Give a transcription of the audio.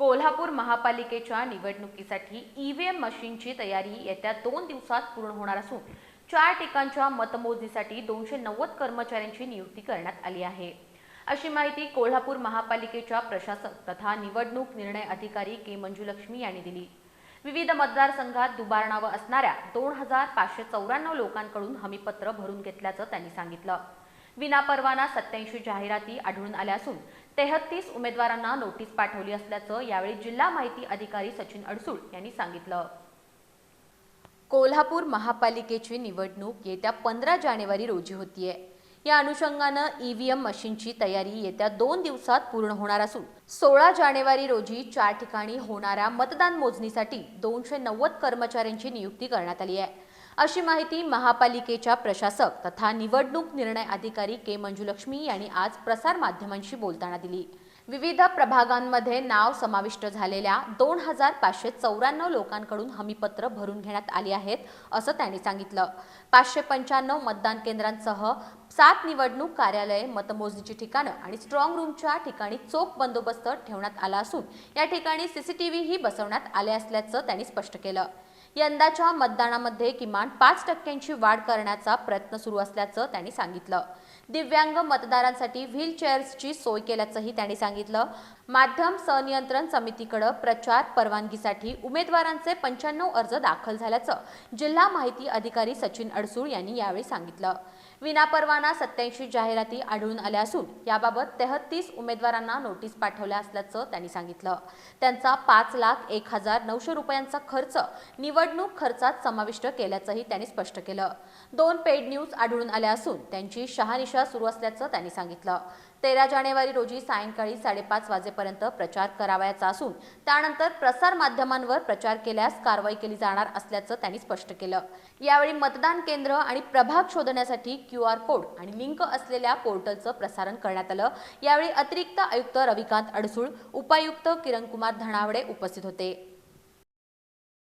कोल्हापूर महापालिकेच्या निवडणुकीसाठी ईव्हीएम मशीनची तयारी येत्या दोन दिवसात पूर्ण होणार असून चार ठिकाणच्या मतमोजणीसाठी दोनशे नव्वद कर्मचाऱ्यांची नियुक्ती करण्यात आली आहे. अशी माहिती कोल्हापूर महापालिकेच्या प्रशासक तथा निवडणूक निर्णय अधिकारी के मंजुलक्ष्मी यांनी दिली. विविध मतदारसंघात दुबारणावं असणाऱ्या दोन हजार पाचशे चौऱ्याण्णव लोकांकडून हमीपत्र भरून घेतल्याचं त्यांनी सांगितलं. विनापरवाना सत्याऐंशी जाहिराती आढळून आल्या असून तेहतीस उमेदवारांना नोटीस पाठवली असल्याचं यावेळी जिल्हा माहिती अधिकारी सचिन अडसूळ यांनी सांगितलं. कोल्हापूर महापालिकेची निवडणूक येत्या पंधरा जानेवारी रोजी होतीये. या अनुषंगानं ईव्हीएम मशीनची तयारी येत्या दोन दिवसात पूर्ण होणार असून सोळा जानेवारी रोजी चार ठिकाणी होणाऱ्या मतदान मोजणीसाठी दोनशे नव्वद कर्मचाऱ्यांची नियुक्ती करण्यात आली आहे अशी माहिती महापालिकेच्या प्रशासक तथा निवडणूक निर्णय अधिकारी के मंजुलक्ष्मी यांनी आज प्रसार माध्यमांशी बोलताना दिली. विविध प्रभागांमध्ये नाव समाविष्ट झालेल्या दोन हजार पाचशे चौऱ्याण्णव लोकांकडून हमीपत्र भरून घेण्यात आली आहेत असं त्यांनी सांगितलं. पाचशे पंच्याण्णव मतदान केंद्रांसह सात निवडणूक कार्यालये मतमोजणीची ठिकाणं आणि स्ट्रॉंग रूमच्या ठिकाणी चोख बंदोबस्त ठेवण्यात आला असून या ठिकाणी सीसीटीव्हीही बसवण्यात आले असल्याचं त्यांनी स्पष्ट केलं. यंदाच्या मतदानामध्ये किमान पाच टक्क्यांची वाढ करण्याचा प्रयत्न सुरू असल्याचं त्यांनी सांगितलं. दिव्यांग मतदारांसाठी व्हील चेअर्सची सोय केल्याचंही त्यांनी सांगितलं. माध्यम सनियंत्रण समितीकडे प्रचार परवानगीसाठी उमेदवारांचे पंच्याण्णव अर्ज दाखल झाल्याचं जिल्हा माहिती अधिकारी सचिन अडसूळ यांनी यावेळी सांगितलं. विनापरवाना सत्याऐंशी जाहिराती आढळून आल्या असून याबाबत तेहतीस उमेदवारांना नोटीस पाठवल्या असल्याचं त्यांनी सांगितलं. त्यांचा पाच लाख एक हजार नऊशे रुपयांचा खर्च निवडणूक खर्चात समाविष्ट केल्याचंही त्यांनी स्पष्ट केलं. दोन पेड न्यूज आढळून आल्या असून त्यांची शहानिशा सुरू असल्याचं त्यांनी सांगितलं. तेरा जानेवारी रोजी सायंकाळी साडेपाच वाजेपर्यंत प्रचार करावयाचा असून त्यानंतर प्रसार माध्यमांवर प्रचार केल्यास कारवाई केली जाणार असल्याचं त्यांनी स्पष्ट केलं. यावेळी मतदान केंद्र आणि प्रभाग शोधण्यासाठी क्यू आर कोड आणि लिंक असलेल्या पोर्टलचं प्रसारण करण्यात आलं. यावेळी अतिरिक्त आयुक्त रविकांत अडसूळ उपायुक्त किरणकुमार धनावडे उपस्थित होते.